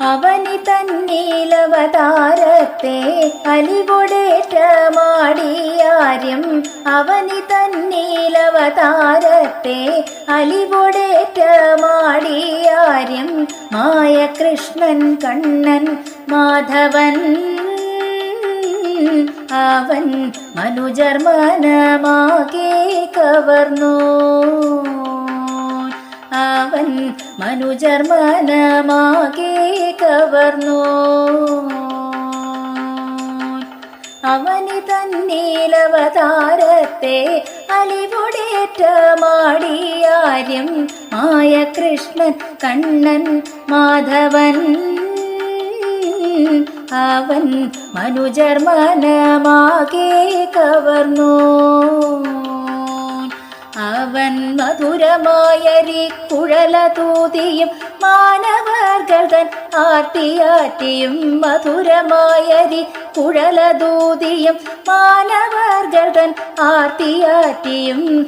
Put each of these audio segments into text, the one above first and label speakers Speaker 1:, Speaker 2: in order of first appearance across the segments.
Speaker 1: അവനി തന്നീലവതാരത്തെ അലിവൊടേറ്റമാടിയാര്യം. അവനി തന്നീലവതാരത്തെ അലിവൊടേറ്റമാടിയാര്യം. മായ കൃഷ്ണൻ കണ്ണൻ മാധവൻ അവൻ മനുജർമനമാകെ കവർന്നു. മനുജർമനമാകെ കവർന്നു. അവനി തന്നീലവതാരത്തെ അലിവുടേറ്റമാടിയാര്യം മായ കൃഷ്ണൻ കണ്ണൻ മാധവൻ. അവൻ മനുജർമനമാകെ കവർന്നു. അവൻ മധുരമായരി കുഴലതൂതിയും മാനവർകൾ തൻ ആട്ടിയാട്ടിയും മധുരമായരി കുഴലതൂതിയും മാനവർകൾ തൻ ആട്ടിയാട്ടിയും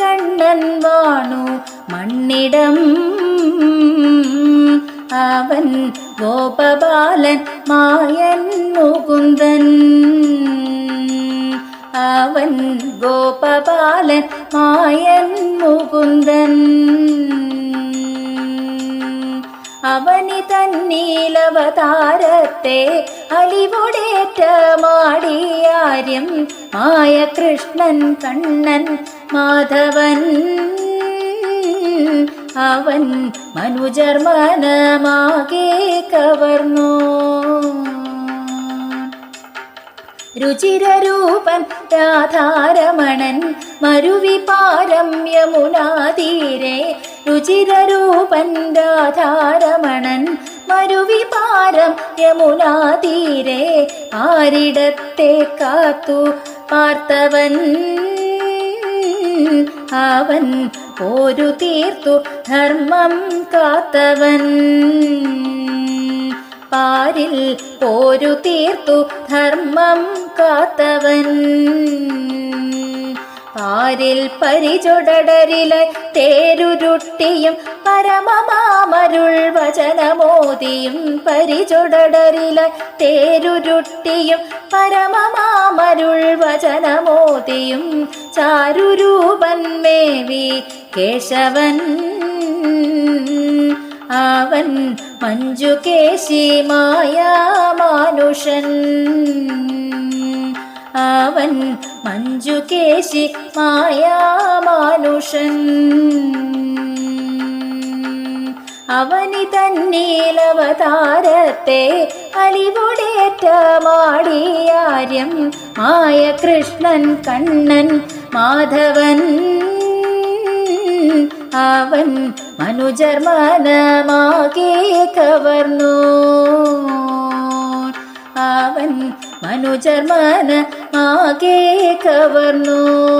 Speaker 1: കണ്ണൻ വാണു മണ്ണിടം. അവൻ ഗോപബാലൻ മായൻ മുകുന്ദൻ. ഗോപബാലൻ മായൻ മുകുന്ദൻ. അവനി തന്നീലവതാരത്തെ അലിവുടേറ്റ മാടിയാര്യം മായ കൃഷ്ണൻ കണ്ണൻ മാധവൻ. അവൻ മനുജർമനമാകെ കവർന്നു. രുചിരൂപൻ രാധാരമണൻ മരുവി പാരം യമുനാതീരെ രുചിരൂപൻ രാധാരമണൻ മരുവി പാരം യമുനാതീരെ ആരിടത്തെ കാത്തു പാർത്തവൻ? അവൻ പോരു തീർത്തു ധർമ്മം കാത്തവൻ. പാരിൽ പോരു തീർത്തു ധർമ്മം കാത്തവൻ. പാരിൽ പരിചൊടരില തേരുരുട്ടിയും പരമമാമരുൾ വചനമോദിയും പരിചൊടരില തേരുരുട്ടിയും പരമമാമരുൾ വചനമോദിയും ചാരുരൂപൻ മേവി കേശവൻ അവൻ മഞ്ജുകേശി മായാമാനുഷൻ അവൻ മഞ്ജുകേശി മായാമാനുഷൻ അവനി തന്നീലവതാരത്തെ അലിവുടേറ്റമാടിയാര്യം മായ കൃഷ്ണൻ കണ്ണൻ മാധവൻ. അവൻ മനുജർമനമാകെ കവർന്നു. അവൻ മനുജർമനമാകെ കവർന്നു.